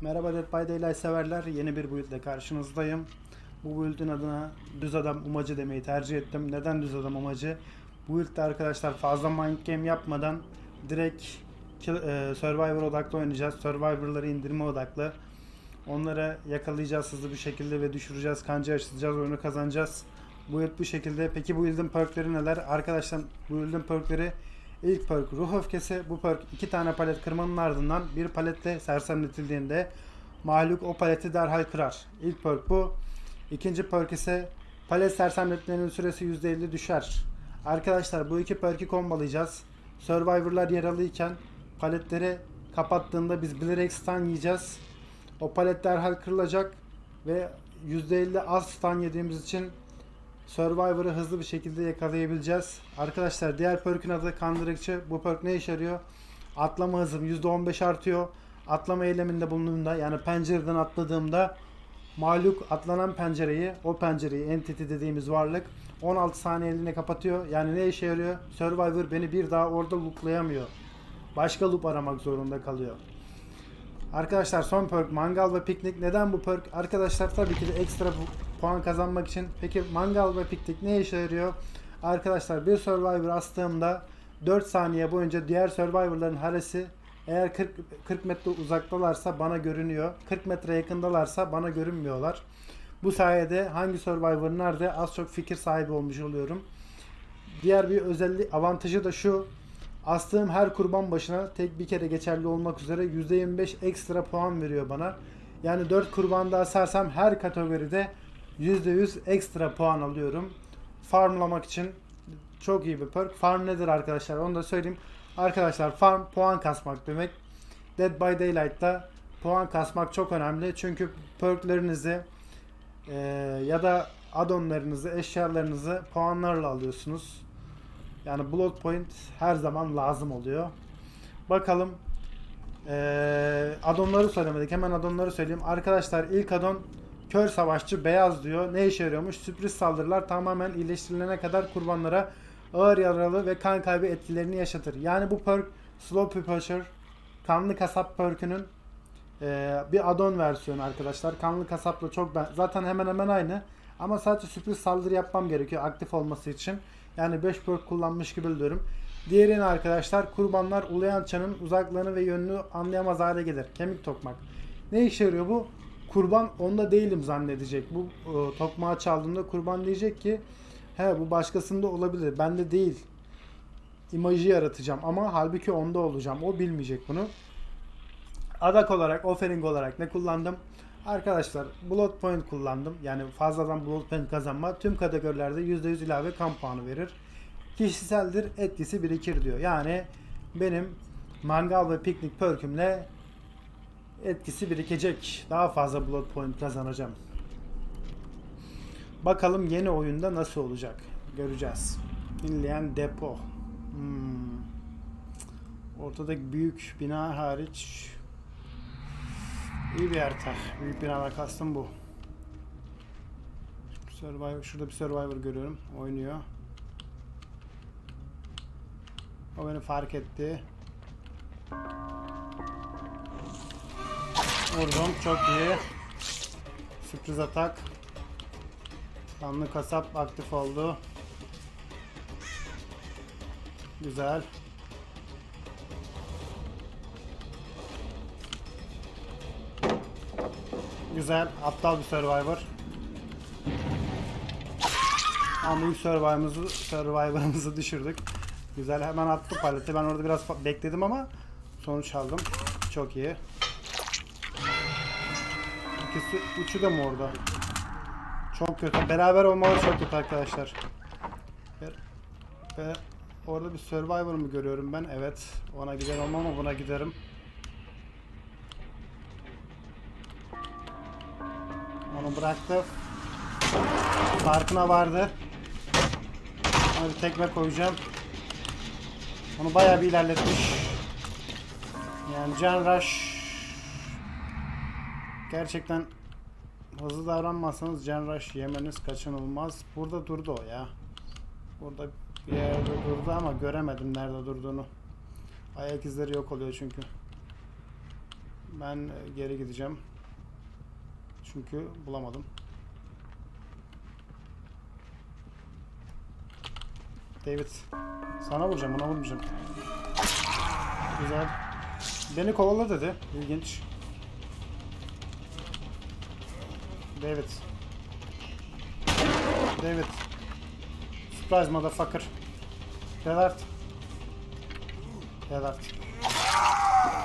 Merhaba Dead by Daylight severler. Yeni bir build ile karşınızdayım. Bu build'in adına düz adam umacı demeyi tercih ettim. Neden düz adam umacı? Bu build'de arkadaşlar fazla mind game yapmadan direkt e, Survivor odaklı oynayacağız. Survivor'ları indirme odaklı. Onları yakalayacağız hızlı bir şekilde ve düşüreceğiz. Kanca açacağız, oyunu kazanacağız. Bu build bu şekilde. Peki bu build'in perkleri neler? Arkadaşlar bu build'in perkleri İlk perk ruh öfkesi. Bu perk iki tane palet kırmanın ardından bir paletle sersemletildiğinde mahluk o paleti derhal kırar. İlk perk bu. İkinci perk ise palet sersemletmenin süresi %50 düşer. Arkadaşlar bu iki perk'i kombalayacağız. Survivor'lar yaralıyken paletleri kapattığında biz bilerek stun yiyeceğiz. O palet derhal kırılacak ve %50 az stun yediğimiz için Survivor'ı hızlı bir şekilde yakalayabileceğiz. Arkadaşlar diğer perk'ün adı kandırıkçı. Bu perk ne işe yarıyor? Atlama hızım %15 artıyor. Atlama eyleminde bulunduğumda yani pencereden atladığımda Maluk atlanan pencereyi, o pencereyi entity dediğimiz varlık 16 saniyeliğine kapatıyor. Yani ne işe yarıyor? Survivor beni bir daha orada looplayamıyor. Başka loop aramak zorunda kalıyor. Arkadaşlar son perk mangal ve piknik. Neden bu perk? Arkadaşlar tabii ki de ekstra pu- puan kazanmak için. Peki mangal ve piknik ne işe yarıyor? Arkadaşlar bir survivor astığımda 4 saniye boyunca diğer survivorların haresi eğer 40, 40 metre uzaktalarsa bana görünüyor. 40 metre yakındalarsa bana görünmüyorlar. Bu sayede hangi survivor nerede az çok fikir sahibi olmuş oluyorum. Diğer bir özellik avantajı da şu. Astığım her kurban başına tek bir kere geçerli olmak üzere %25 ekstra puan veriyor bana. Yani 4 kurban daha her kategoride %100 ekstra puan alıyorum. Farmlamak için çok iyi bir perk. Farm nedir arkadaşlar onu da söyleyeyim. Arkadaşlar farm puan kasmak demek. Dead by Daylight'ta puan kasmak çok önemli. Çünkü perklerinizi eee, ya da addonlarınızı, eşyalarınızı puanlarla alıyorsunuz. Yani blood point her zaman lazım oluyor. Bakalım. Ee, adonları söylemedik. Hemen adonları söyleyeyim. Arkadaşlar ilk adon kör savaşçı beyaz diyor. Ne işe yarıyormuş? Sürpriz saldırılar tamamen iyileştirilene kadar kurbanlara ağır yaralı ve kan kaybı etkilerini yaşatır. Yani bu perk Slow Pusher kanlı kasap perkünün ee, bir addon versiyonu arkadaşlar. Kanlı kasapla çok ben zaten hemen hemen aynı. Ama sadece sürpriz saldırı yapmam gerekiyor aktif olması için. Yani 5 perk kullanmış gibi diyorum. Diğerini arkadaşlar kurbanlar ulayan çanın uzaklığını ve yönünü anlayamaz hale gelir. Kemik tokmak. Ne işe yarıyor bu? Kurban onda değilim zannedecek. Bu e, tokmağı çaldığında kurban diyecek ki he bu başkasında olabilir. Bende değil. İmajı yaratacağım ama halbuki onda olacağım. O bilmeyecek bunu. Adak olarak, offering olarak ne kullandım? Arkadaşlar Blood Point kullandım. Yani fazladan Blood Point kazanma tüm kategorilerde %100 ilave kan puanı verir. Kişiseldir, etkisi birikir diyor. Yani benim mangal ve piknik perkümle etkisi birikecek. Daha fazla Blood Point kazanacağım. Bakalım yeni oyunda nasıl olacak. Göreceğiz. İnleyen depo. Hmm. Ortadaki büyük bina hariç İyi bir harita. Büyük binalar kastım bu. Survivor, şurada bir Survivor görüyorum. Oynuyor. O beni fark etti. Vurdum. Çok iyi. Sürpriz atak. Kanlı kasap aktif oldu. Güzel. Güzel. Aptal bir Survivor. Ama büyük Survivor'ımızı, Survivor'ımızı düşürdük. Güzel. Hemen attı paleti. Ben orada biraz bekledim ama sonuç aldım. Çok iyi. İkisi, üçü de mi orada? Çok kötü. Beraber olmaları çok kötü arkadaşlar. Ve orada bir Survivor mu görüyorum ben? Evet. Ona gider olmam ama buna giderim. Onu bıraktı. Farkına vardı. Ona bir tekme koyacağım. Onu bayağı bir ilerletmiş. Yani Can Rush gerçekten hızlı davranmazsanız Can Rush yemeniz kaçınılmaz. Burada durdu o ya. Burada bir yerde durdu ama göremedim nerede durduğunu. Ayak izleri yok oluyor çünkü. Ben e, geri gideceğim. Çünkü bulamadım. David. Sana vuracağım, ona vurmayacağım. Güzel. Beni kovala dedi. İlginç. David. David. Surprise motherfucker. Delart. Delart.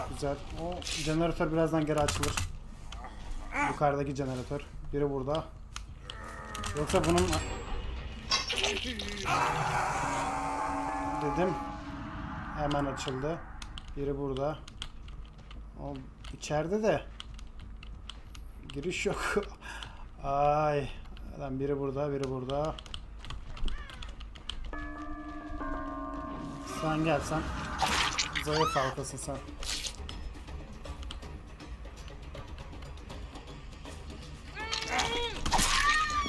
Güzel. O jeneratör birazdan geri açılır. Yukarıdaki jeneratör. Biri burada. Yoksa bunun... Dedim. Hemen açıldı. Biri burada. O içeride de giriş yok. Ay. Lan biri burada, biri burada. Sen gel sen. Zayıf halkasın sen.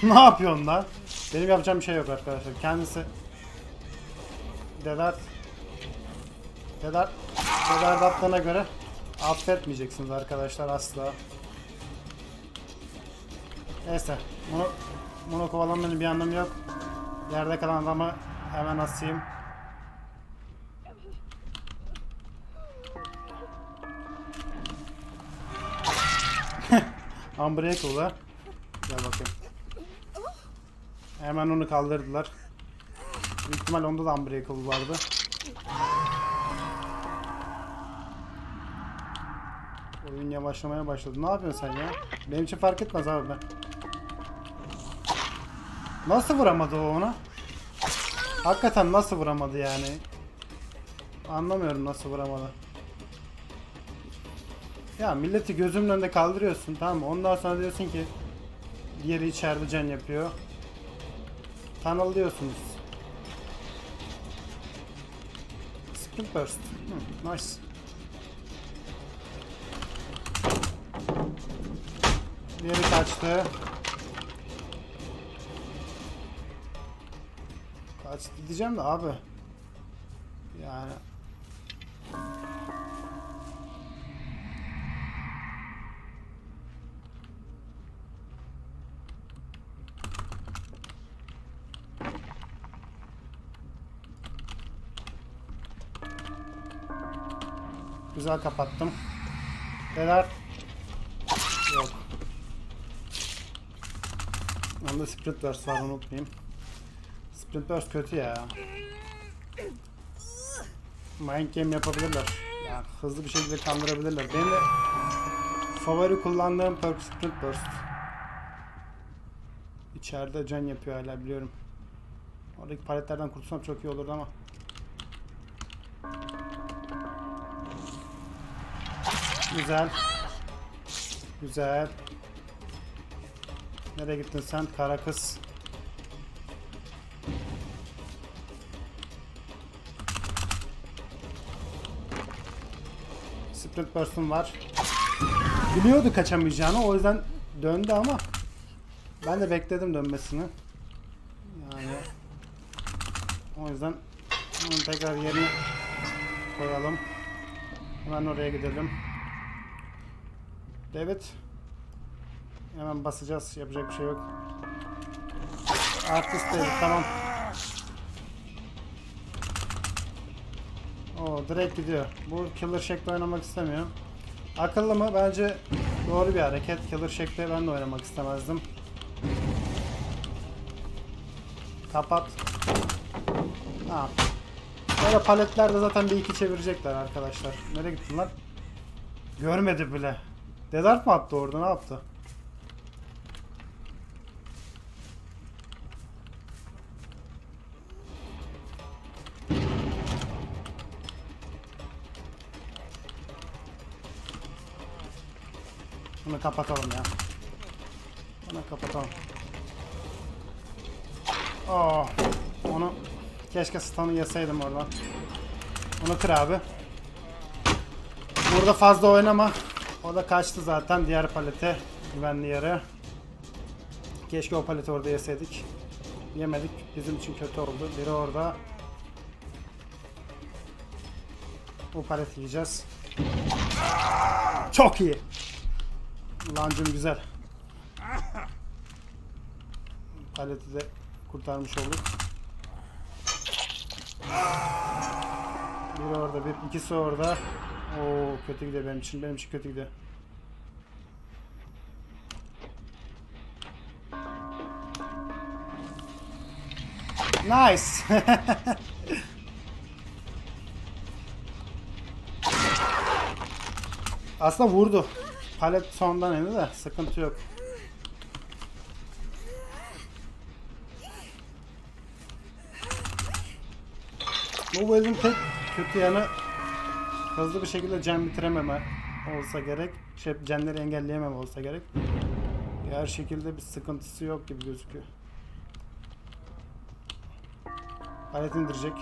ne yapıyorsun lan? Benim yapacağım bir şey yok arkadaşlar. Kendisi Dedart Dedart Dedart attığına göre affetmeyeceksiniz arkadaşlar asla. Neyse bunu bunu kovalamanın bir anlamı yok. Yerde kalan adamı hemen asayım. Unbreakable ha. Gel bakayım. Hemen onu kaldırdılar. Büyük ihtimal onda da Unbreakable vardı. Oyun yavaşlamaya başladı. Ne yapıyorsun sen ya? Benim için fark etmez abi ben. Nasıl vuramadı o ona? Hakikaten nasıl vuramadı yani? Anlamıyorum nasıl vuramadı. Ya milleti gözümün önünde kaldırıyorsun tamam mı? Ondan sonra diyorsun ki diğeri içeride can yapıyor. Tanılıyorsunuz. Sprint burst. Hmm, nice. Diğeri kaçtı. Kaçtı diyeceğim de abi. Yani Güzel kapattım. Neler? Yok. Onda sprint burst var unutmayayım. Sprint burst kötü ya. Mind game yapabilirler. Yani hızlı bir şekilde kandırabilirler. Benim de favori kullandığım perk sprint burst. İçeride can yapıyor hala biliyorum. Oradaki paletlerden kurtulsam çok iyi olurdu ama. Güzel. Güzel. Nereye gittin sen kara kız? Sprint burst'um var. Biliyordu kaçamayacağını o yüzden döndü ama ben de bekledim dönmesini. Yani o yüzden onu tekrar yerine koyalım. Hemen oraya gidelim. David. Hemen basacağız. Yapacak bir şey yok. Artist David tamam. O direkt gidiyor. Bu Killer Shack'le oynamak istemiyor. Akıllı mı? Bence doğru bir hareket. Killer Shack'le ben de oynamak istemezdim. Kapat. Tamam. Böyle paletlerde zaten bir iki çevirecekler arkadaşlar. Nereye gittin lan? Görmedi bile. Dedart mı attı orada? Ne yaptı? Kapatalım ya. Bunu kapatalım. Oh, onu keşke stun'ı yeseydim oradan. Onu kır abi. Burada fazla oynama. O da kaçtı zaten diğer palete güvenli yere. Keşke o paleti orada yeseydik. Yemedik. Bizim için kötü oldu. Biri orada. Bu paleti yiyeceğiz. Çok iyi. Lancım güzel. Paleti de kurtarmış olduk. Biri orada, bir ikisi orada. Oo kötü gidiyor benim için. Benim için kötü gidiyor. Nice. Aslında vurdu. Palet sondan indi de sıkıntı yok. Bu bölümün tek kötü yanı hızlı bir şekilde can bitirememe olsa gerek. Şey, canları engelleyemem olsa gerek. Her şekilde bir sıkıntısı yok gibi gözüküyor. Palet indirecek.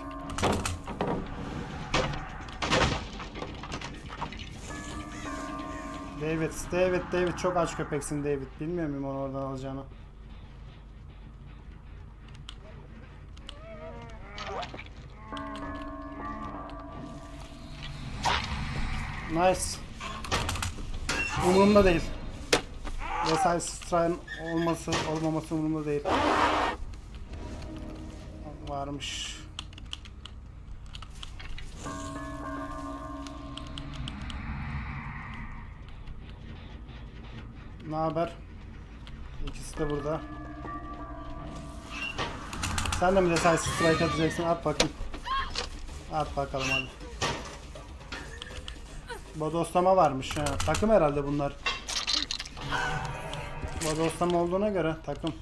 David, David, David çok aç köpeksin David. Bilmiyor muyum onu oradan alacağını? Nice. Umurumda değil. Vesaire Strike'ın olması, olmaması umurumda değil. Varmış. Ne haber? İkisi de burada. Sen de mi Decisive Strike atacaksın? At bakayım. At bakalım hadi. Bodoslama varmış ha. Takım herhalde bunlar. Bodoslama olduğuna göre takım.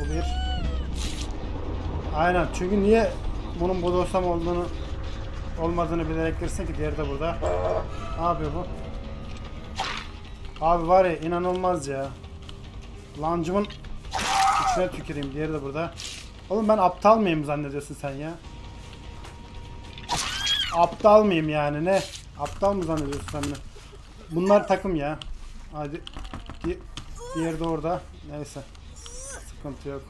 Bu bir. Aynen çünkü niye bunun bodoslama olduğunu olmadığını bilerek girsin ki diğeri de burada. Ne yapıyor bu? Abi var ya inanılmaz ya. Lancımın içine tüküreyim. Diğeri de burada. Oğlum ben aptal mıyım zannediyorsun sen ya? Aptal mıyım yani ne? Aptal mı zannediyorsun sen beni? Bunlar takım ya. Hadi. Di diğeri de orada. Neyse. Sıkıntı yok.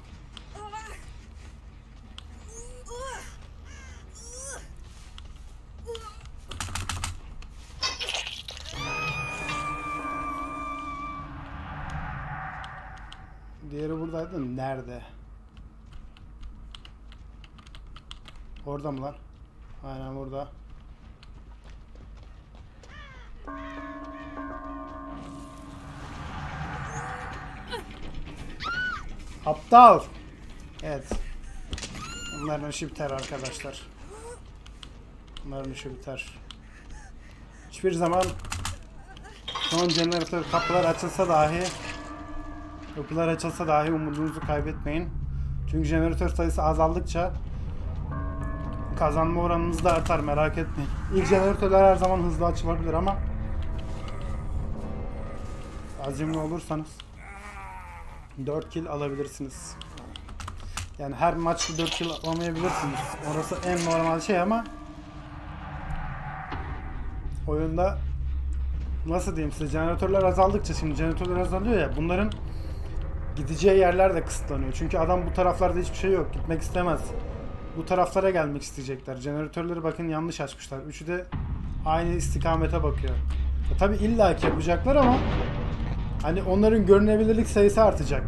Buradaydı. Nerede? Orada mı lan? Aynen burada. Aptal. Evet. Bunların işi biter arkadaşlar. Bunların işi biter. Hiçbir zaman son jeneratör kapılar açılsa dahi kapılar açılsa dahi umudunuzu kaybetmeyin. Çünkü jeneratör sayısı azaldıkça kazanma oranınız da artar merak etmeyin. İlk jeneratörler her zaman hızlı açılabilir ama azimli olursanız 4 kill alabilirsiniz. Yani her maçta 4 kill alamayabilirsiniz. Orası en normal şey ama oyunda nasıl diyeyim size jeneratörler azaldıkça şimdi jeneratörler azalıyor ya bunların gideceği yerler de kısıtlanıyor. Çünkü adam bu taraflarda hiçbir şey yok. Gitmek istemez. Bu taraflara gelmek isteyecekler. Jeneratörleri bakın yanlış açmışlar. Üçü de aynı istikamete bakıyor. E tabi illaki yapacaklar ama hani onların görünebilirlik sayısı artacak.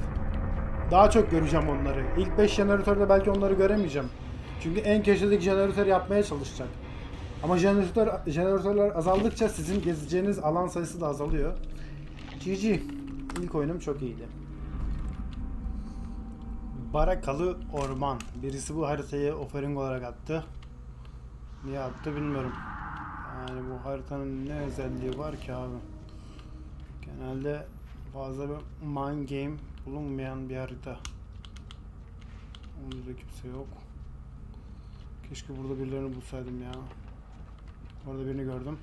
Daha çok göreceğim onları. İlk 5 jeneratörde belki onları göremeyeceğim. Çünkü en köşedeki jeneratör yapmaya çalışacak. Ama jeneratör, jeneratörler azaldıkça sizin gezeceğiniz alan sayısı da azalıyor. GG. İlk oyunum çok iyiydi. Barakalı Orman. Birisi bu haritayı offering olarak attı. Niye attı bilmiyorum. Yani bu haritanın ne özelliği var ki abi? Genelde fazla bir mind game bulunmayan bir harita. Onda da kimse yok. Keşke burada birilerini bulsaydım ya. Orada birini gördüm.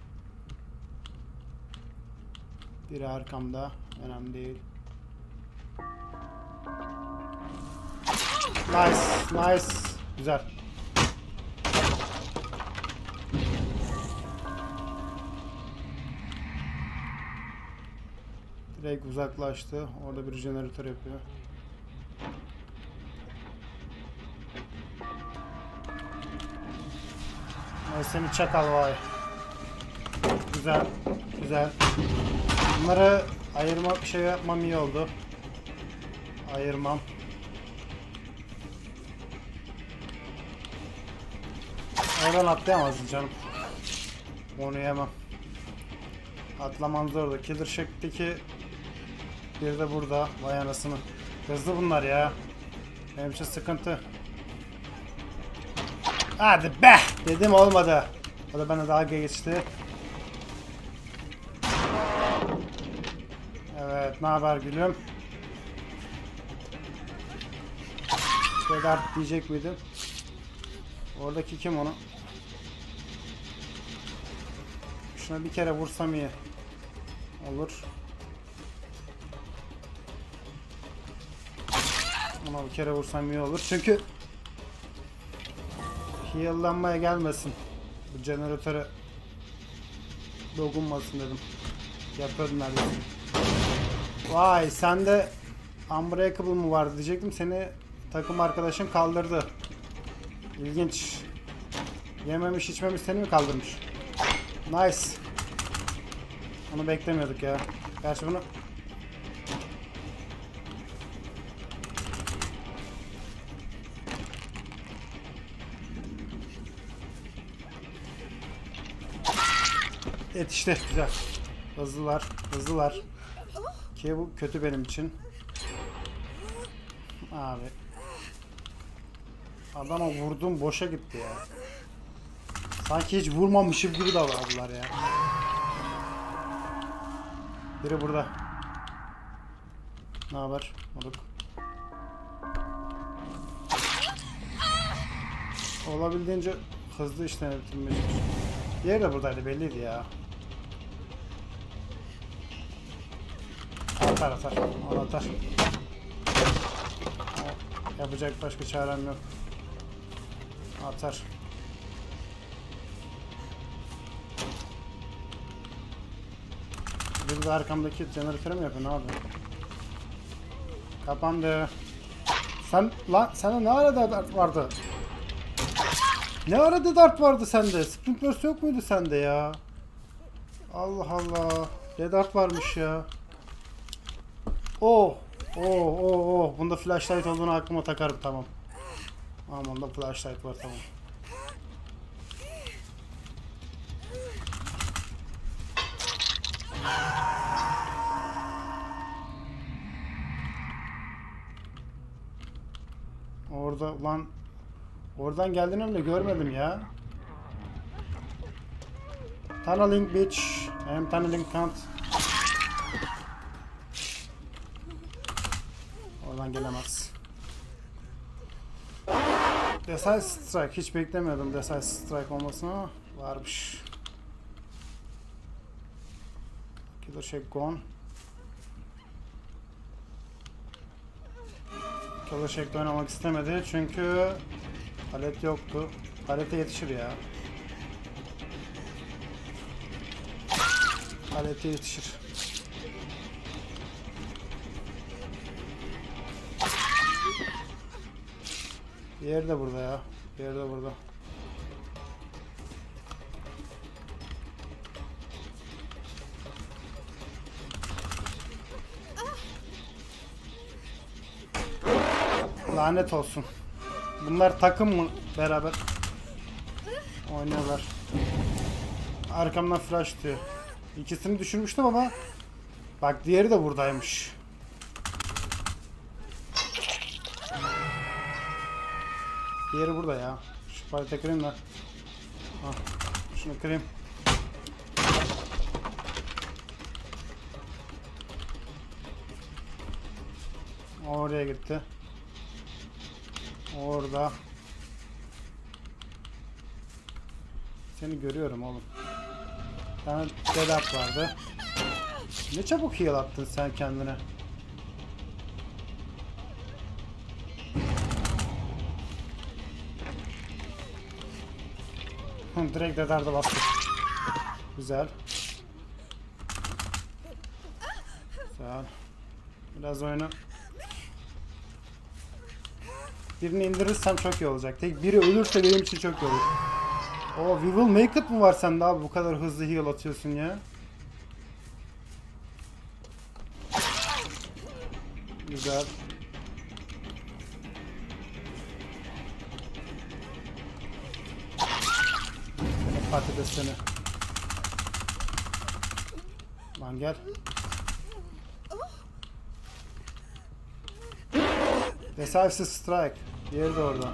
Biri arkamda. Önemli değil. Nice, nice. Güzel. Direkt uzaklaştı. Orada bir jeneratör yapıyor. Ay seni çakal vay. Güzel. Güzel. Bunları ayırma şey yapmam iyi oldu. Ayırmam. Oradan atlayamazsın canım. Onu yemem. Atlaman zordu. Killer Shack'teki bir de burada. Vay anasını. Hızlı bunlar ya. Benim için sıkıntı. Hadi be! Dedim olmadı. O da bana dalga geçti. Evet, ne haber gülüm? Şeyler diyecek miydim? Oradaki kim onu? Şuna bir kere vursam iyi. Olur. Ona bir kere vursam iyi olur. Çünkü heal'lanmaya gelmesin. Bu jeneratöre dokunmasın dedim. Yapıyordum neredeyse. Vay sende Unbreakable mı vardı diyecektim. Seni takım arkadaşın kaldırdı. İlginç. Yememiş içmemiş seni mi kaldırmış? Nice. Onu beklemiyorduk ya. Gerçi bunu Yetişti. Güzel. Hızlılar. Hızlılar. Ki bu kötü benim için. Abi. Adama vurdum boşa gitti ya. Sanki hiç vurmamışım gibi davrandılar ya. Biri burada. Ne haber? Moruk. Olabildiğince hızlı işten bitirmeye. Diğeri de buradaydı belliydi ya. Atar atar. Al atar. Yapacak başka çarem yok. Atar. Bir de arkamdaki jeneratörü mü yapıyor? Ne yapıyor? Kapandı. Sen lan sana ne arada dart vardı? Ne arada dart vardı sende? Sprint burst yok muydu sende ya? Allah Allah. Ne dart varmış ya? Oh. Oh oh oh. Bunda flashlight olduğunu aklıma takarım tamam. Tamam onda flashlight var tamam. Orada lan oradan geldiğini bile görmedim ya. Tunneling bitch. I tunneling cunt. Oradan gelemez. Decisive Strike. Hiç beklemiyordum Decisive Strike olmasını ama varmış. Killer Shack gone. Killer Shack'te oynamak istemedi çünkü palet yoktu. Palete yetişir ya. Palete yetişir. Diğeri de burada ya. Diğeri de burada. Lanet olsun. Bunlar takım mı beraber? Oynuyorlar. Arkamdan flash diyor. İkisini düşürmüştüm ama bak diğeri de buradaymış. Diğeri burada ya. Şu palete kırayım da. Şunu kırayım. Oraya gitti. Orada. Seni görüyorum oğlum. Bir tane Dedat vardı. Ne çabuk heal attın sen kendine. Direkt Dedart'a bastım. Güzel. Güzel. Biraz oyunu Birini indirirsem çok iyi olacak. Tek biri ölürse benim için çok iyi olur. O we will make it mı var sende abi bu kadar hızlı heal atıyorsun ya? Güzel. Patates seni. Lan gel. Decisive strike. Diğeri de orada.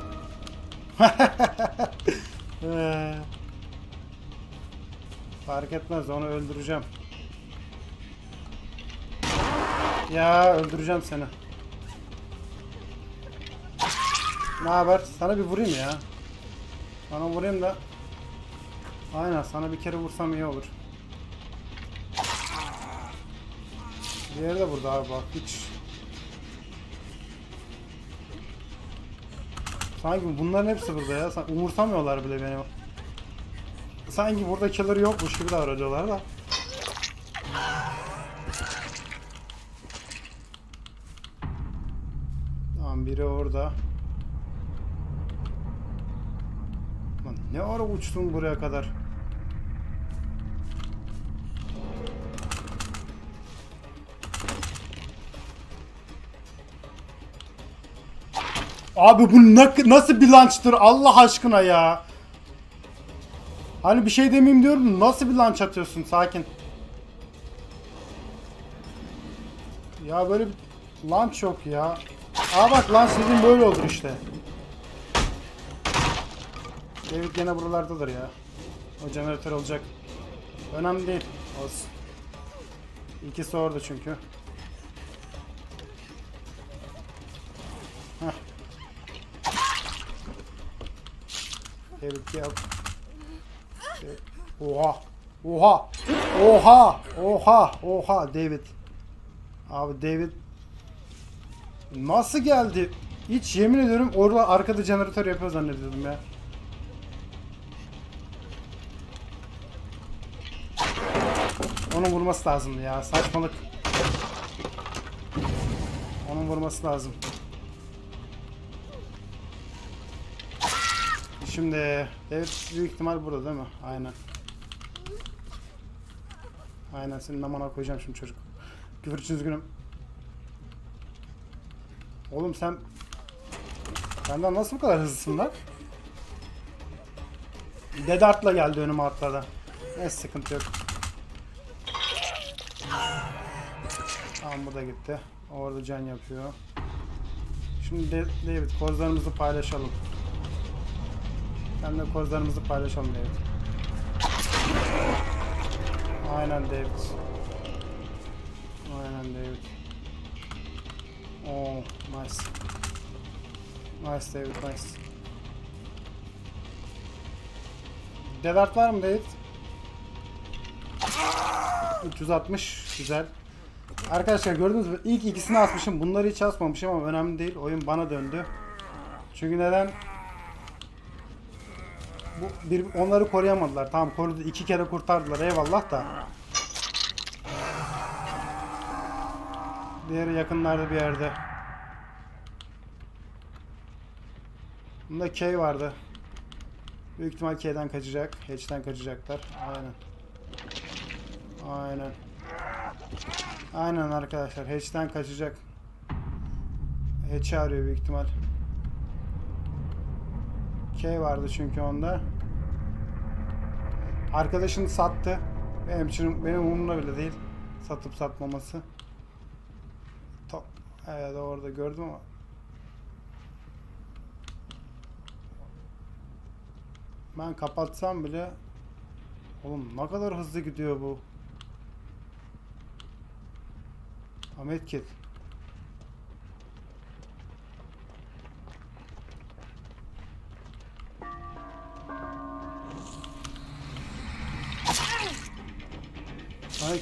Ee, Fark etmez onu öldüreceğim. Ya öldüreceğim seni. Ne haber? Sana bir vurayım ya. Sana vurayım da. Aynen sana bir kere vursam iyi olur. Diğeri de burada abi bak hiç. Sanki bunların hepsi burada ya. San- Umursamıyorlar bile beni. Sanki burada killer yokmuş gibi davranıyorlar da. Tamam biri orada. Lan ne ara uçtun buraya kadar? Abi bu na- nasıl bir launch'tır Allah aşkına ya. Hani bir şey demeyeyim diyorum nasıl bir launch atıyorsun sakin. Ya böyle bir launch yok ya. Aa bak launch dediğim böyle olur işte. David gene buralardadır ya. O jeneratör olacak. Önemli değil. Olsun. İkisi orada çünkü. David gel. David. Oha. Oha. Oha. Oha. Oha David. Abi David nasıl geldi? Hiç yemin ediyorum orada arkada jeneratör yapıyor zannediyordum ya. Onun vurması lazımdı ya. Saçmalık. Onun vurması lazım. Şimdi David büyük ihtimal burada değil mi? Aynen. Aynen senin amana koyacağım şimdi çocuk. Küfür için. Oğlum sen Benden nasıl bu kadar hızlısın lan? Dedart'la geldi önüme atladı. Ne sıkıntı yok. Tamam bu da gitti. Orada can yapıyor. Şimdi David kozlarımızı paylaşalım. Sen de kozlarımızı paylaşalım David. Aynen David. Aynen David. Oh, nice. Nice David, nice. Dedart var mı David? 360, güzel. Arkadaşlar gördünüz mü? İlk ikisini asmışım. Bunları hiç asmamışım ama önemli değil. Oyun bana döndü. Çünkü neden? Bu bir onları koruyamadılar. Tamam korudu. iki kere kurtardılar. Eyvallah da. Diğeri yakınlarda bir yerde. Bunda K vardı. Büyük ihtimal K'den kaçacak. Hatch'ten kaçacaklar. Aynen. Aynen. Aynen arkadaşlar. Hatch'ten kaçacak. Hatch'i arıyor büyük ihtimal. K vardı çünkü onda. Arkadaşını sattı. Benim için benim umurumda bile değil. Satıp satmaması. To evet orada gördüm ama. Ben kapatsam bile Oğlum ne kadar hızlı gidiyor bu. Ahmet Kit.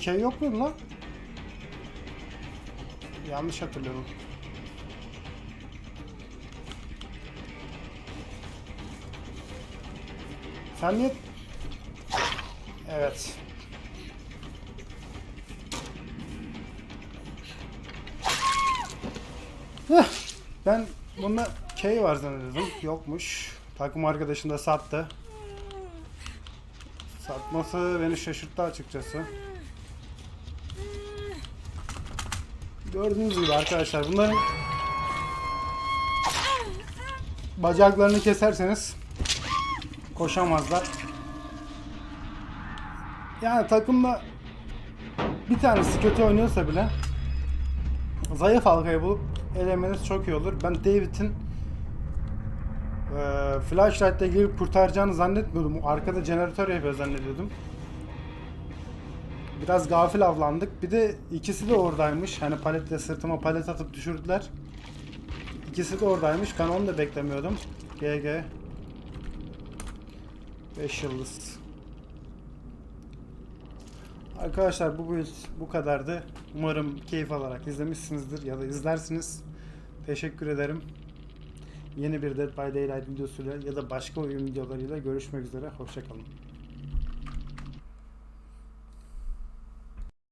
K yok muydu lan? Yanlış hatırlıyorum. Sen niye... Evet. Ben bunda K var zannediyordum. Yokmuş. Takım arkadaşım da sattı. Satması beni şaşırttı açıkçası. Gördüğünüz gibi arkadaşlar bunların bacaklarını keserseniz koşamazlar. Yani takımda bir tanesi kötü oynuyorsa bile zayıf halkayı bulup elemeniz çok iyi olur. Ben David'in eee flashlight'la girip kurtaracağını zannetmiyordum. Arkada jeneratör yapıyor zannediyordum. Biraz gafil avlandık. Bir de ikisi de oradaymış. Hani paletle sırtıma palet atıp düşürdüler. İkisi de oradaymış. Ben onu da beklemiyordum. GG. 5 yıldız. Arkadaşlar bu build bu kadardı. Umarım keyif alarak izlemişsinizdir ya da izlersiniz. Teşekkür ederim. Yeni bir Dead by Daylight videosuyla ya da başka oyun videolarıyla görüşmek üzere. Hoşçakalın.